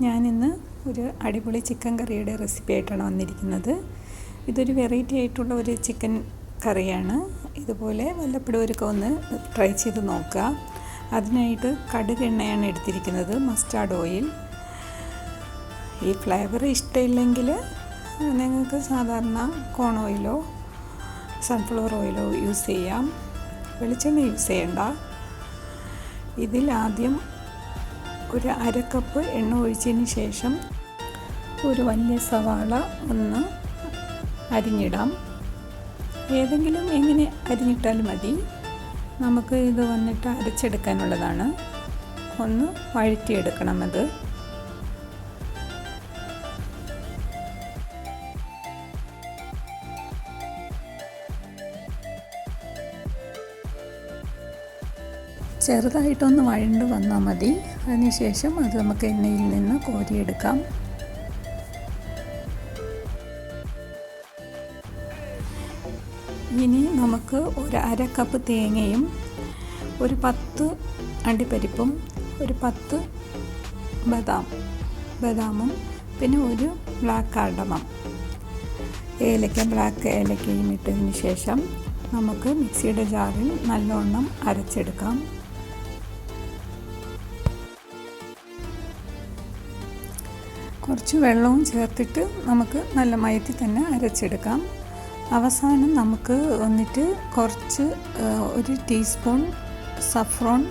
ഞാനിന്ന് ഒരു അടിപൊളി ചിക്കൻ കറിയുടെ റെസിപ്പി ആയിട്ടാണ് വന്നിരിക്കുന്നത്. ഇതൊരു വെറൈറ്റി ആയിട്ടുള്ള ഒരു ചിക്കൻ കറിയാണ്. ഇതുപോലെ വല്ലപ്പോഴും ഒരുക്കം ഒന്ന് ട്രൈ ചെയ്ത് നോക്കുക. അതിനായിട്ട് കടുക് എണ്ണയാണ് എടുത്തിരിക്കുന്നത് മസ്റ്റാർഡ് ഓയിൽ. ഈ ഫ്ലേവർ ഇഷ്ടമില്ലെങ്കിൽ നിങ്ങൾക്ക് സാധാരണ കോൺ ഓയിലോ സൺഫ്ലവർ ഓയിലോ യൂസ് ചെയ്യാം. വെളിച്ചെണ്ണ യൂസ് ചെയ്യണ്ട. ഇതിൽ ആദ്യം ഒരു അര കപ്പ് എണ്ണ ഒഴിച്ചതിന് ശേഷം ഒരു വലിയ സവാള ഒന്ന് അരിഞ്ഞിടാം. ഏതെങ്കിലും എങ്ങനെ അരിഞ്ഞിട്ടാലും മതി. നമുക്ക് ഇത് വന്നിട്ട് അരച്ചെടുക്കാനുള്ളതാണ്. ഒന്ന് വഴറ്റിയെടുക്കണം അത്. ചെറുതായിട്ടൊന്ന് വഴണ്ട് വന്നാൽ മതി. അതിനുശേഷം അത് നമുക്ക് എണ്ണയിൽ നിന്ന് കോരിയെടുക്കാം. ഇനി നമുക്ക് ഒരു അര കപ്പ് തേങ്ങയും ഒരു പത്ത് അണ്ടിപ്പരിപ്പും ഒരു പത്ത് ബദാം ബദാമും പിന്നെ ഒരു ബ്ലാക്ക് കാർഡമം ഏലക്ക ബ്ലാക്ക് ഏലക്കയും ഇട്ടതിന് ശേഷം നമുക്ക് മിക്സിയുടെ ജാറിൽ നല്ലോണം അരച്ചെടുക്കാം. കുറച്ച് വെള്ളവും ചേർത്തിട്ട് നമുക്ക് നല്ല മയത്തിൽ തന്നെ അരച്ചെടുക്കാം. അവസാനം നമുക്ക് വന്നിട്ട് കുറച്ച് ഒരു ടീസ്പൂൺ സഫ്രോൺ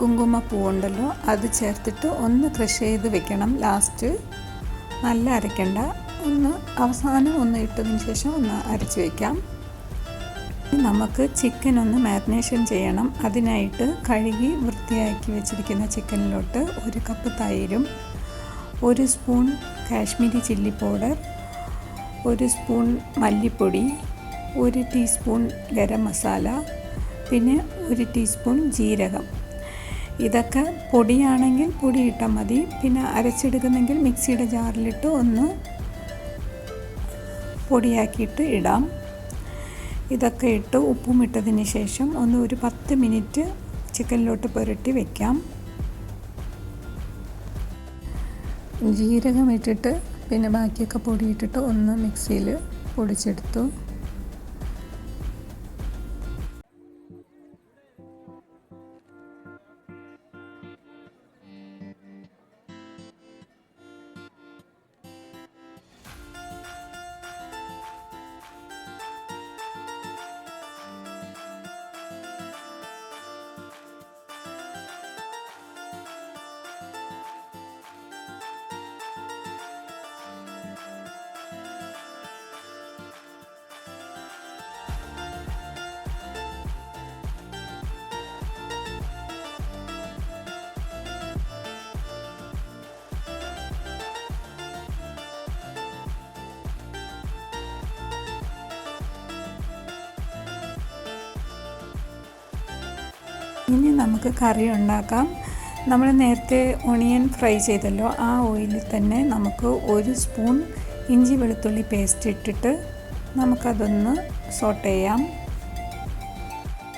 കുങ്കുമപ്പൂവുണ്ടല്ലോ അത് ചേർത്തിട്ട് ഒന്ന് ക്രഷ് ചെയ്ത് വെക്കണം ലാസ്റ്റ്. നല്ല അരയ്ക്കണ്ട. ഒന്ന് അവസാനം ഒന്ന് ഇട്ടതിന് ശേഷം ഒന്ന് അരച്ച് വയ്ക്കാം നമുക്ക് ചിക്കൻ ഒന്ന് മാരിനേഷൻ ചെയ്യണം. അതിനായിട്ട് കഴുകി വൃത്തിയാക്കി വെച്ചിരിക്കുന്ന ചിക്കനിലോട്ട് ഒരു കപ്പ് തൈരും ഒരു സ്പൂൺ കാശ്മീരി ചില്ലി പൗഡർ ഒരു സ്പൂൺ മല്ലിപ്പൊടി ഒരു ടീസ്പൂൺ ഗരം മസാല പിന്നെ ഒരു ടീസ്പൂൺ ജീരകം. ഇതൊക്കെ പൊടിയാണെങ്കിൽ പൊടി ഇട്ടാൽ മതി. പിന്നെ അരച്ചെടുക്കുന്നെങ്കിൽ മിക്സിയുടെ ജാറിലിട്ട് ഒന്ന് പൊടിയാക്കിയിട്ട് ഇടാം. ഇതൊക്കെ ഇട്ട് ഉപ്പും ഇട്ടതിന് ശേഷം ഒന്ന് ഒരു പത്ത് മിനിറ്റ് ചിക്കനിലോട്ട് പുരട്ടി വെക്കാം. ജീരകം ഇട്ടിട്ട് പിന്നെ ബാക്കിയൊക്കെ പൊടിയിട്ടിട്ട് ഒന്ന് മിക്സിയിൽ പൊടിച്ചെടുത്തു. ഇനി നമുക്ക് കറി ഉണ്ടാക്കാം. നമ്മൾ നേരത്തെ ഒണിയൻ ഫ്രൈ ചെയ്തല്ലോ. ആ ഓയിലിൽ തന്നെ നമുക്ക് ഒരു സ്പൂൺ ഇഞ്ചി വെളുത്തുള്ളി പേസ്റ്റ് ഇട്ടിട്ട് നമുക്കതൊന്ന് സോട്ട് ചെയ്യാം.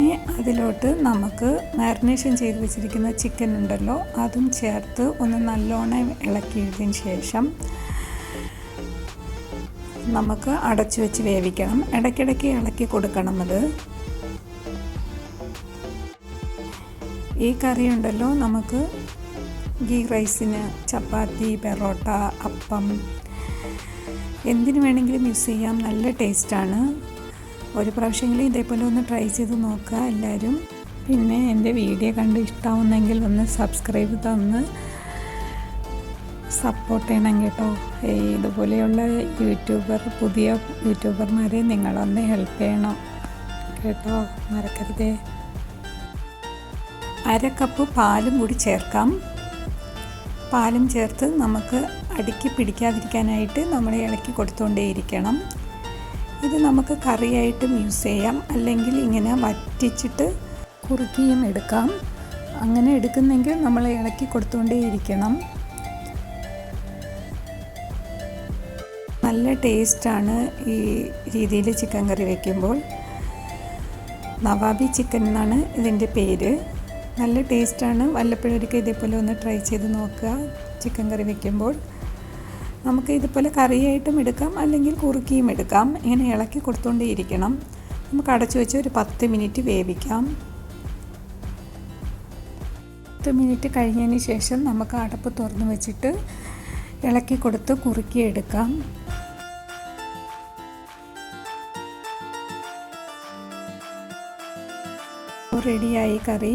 ഇനി അതിലോട്ട് നമുക്ക് മാരിനേഷൻ ചെയ്ത് വെച്ചിരിക്കുന്ന ചിക്കൻ ഉണ്ടല്ലോ അതും ചേർത്ത് ഒന്ന് നല്ലോണം ഇളക്കിയതിന് ശേഷം നമുക്ക് അടച്ചു വെച്ച് വേവിക്കണം. ഇടയ്ക്കിടയ്ക്ക് ഇളക്കി കൊടുക്കണം അത്. ഈ കറി ഉണ്ടല്ലോ നമുക്ക് ഗീ റൈസിന് ചപ്പാത്തി പെറോട്ട അപ്പം എന്തിനു വേണമെങ്കിലും യൂസ് ചെയ്യാം. നല്ല ടേസ്റ്റാണ് ഒരു പ്രാവശ്യമെങ്കിലും ഇതേപോലെ ഒന്ന് ട്രൈ ചെയ്ത് നോക്കുക എല്ലാവരും. പിന്നെ എന്റെ വീഡിയോ കണ്ട് ഇഷ്ടമാവുന്നെങ്കിൽ ഒന്ന് സബ്സ്ക്രൈബ് തന്ന് സപ്പോർട്ട് ചെയ്യണം കേട്ടോ. ഇതുപോലെയുള്ള യൂട്യൂബർ പുതിയ യൂട്യൂബർമാരെ നിങ്ങളൊന്ന് ഹെൽപ്പ് ചെയ്യണം കേട്ടോ. മറക്കരുതേ. അര കപ്പ് പാലും കൂടി ചേർക്കാം. പാലും ചേർത്ത് നമുക്ക് അടുക്കി പിടിക്കാതിരിക്കാനായിട്ട് നമ്മൾ ഇളക്കി കൊടുത്തുകൊണ്ടേയിരിക്കണം ഇത് നമുക്ക് കറിയായിട്ടും യൂസ് ചെയ്യാം. അല്ലെങ്കിൽ ഇങ്ങനെ വറ്റിച്ചിട്ട് കുറുക്കിയും എടുക്കാം. അങ്ങനെ എടുക്കുന്നെങ്കിൽ നമ്മൾ ഇളക്കി കൊടുത്തുകൊണ്ടേയിരിക്കണം നല്ല ടേസ്റ്റാണ് ഈ രീതിയിൽ ചിക്കൻ കറി വയ്ക്കുമ്പോൾ നവാബി ചിക്കൻ എന്നാണ് ഇതിന്റെ പേര്. നല്ല ടേസ്റ്റാണ്. വല്ലപ്പോഴൊരിക്കൽ ഇതേപോലെ ഒന്ന് ട്രൈ ചെയ്ത് നോക്കുക. ചിക്കൻ കറി വെക്കുമ്പോൾ നമുക്ക് ഇതുപോലെ കറിയായിട്ടും എടുക്കാം അല്ലെങ്കിൽ കുറുക്കിയും എടുക്കാം. ഇങ്ങനെ ഇളക്കി കൊടുത്തുകൊണ്ടേയിരിക്കണം നമുക്ക് അടച്ചു വെച്ച് ഒരു പത്ത് മിനിറ്റ് വേവിക്കാം. പത്ത് മിനിറ്റ് കഴിഞ്ഞതിന് ശേഷം നമുക്ക് അടപ്പ് തുറന്ന് വെച്ചിട്ട് ഇളക്കി കൊടുത്ത് കുറുക്കിയെടുക്കാം റെഡിയായി കറി.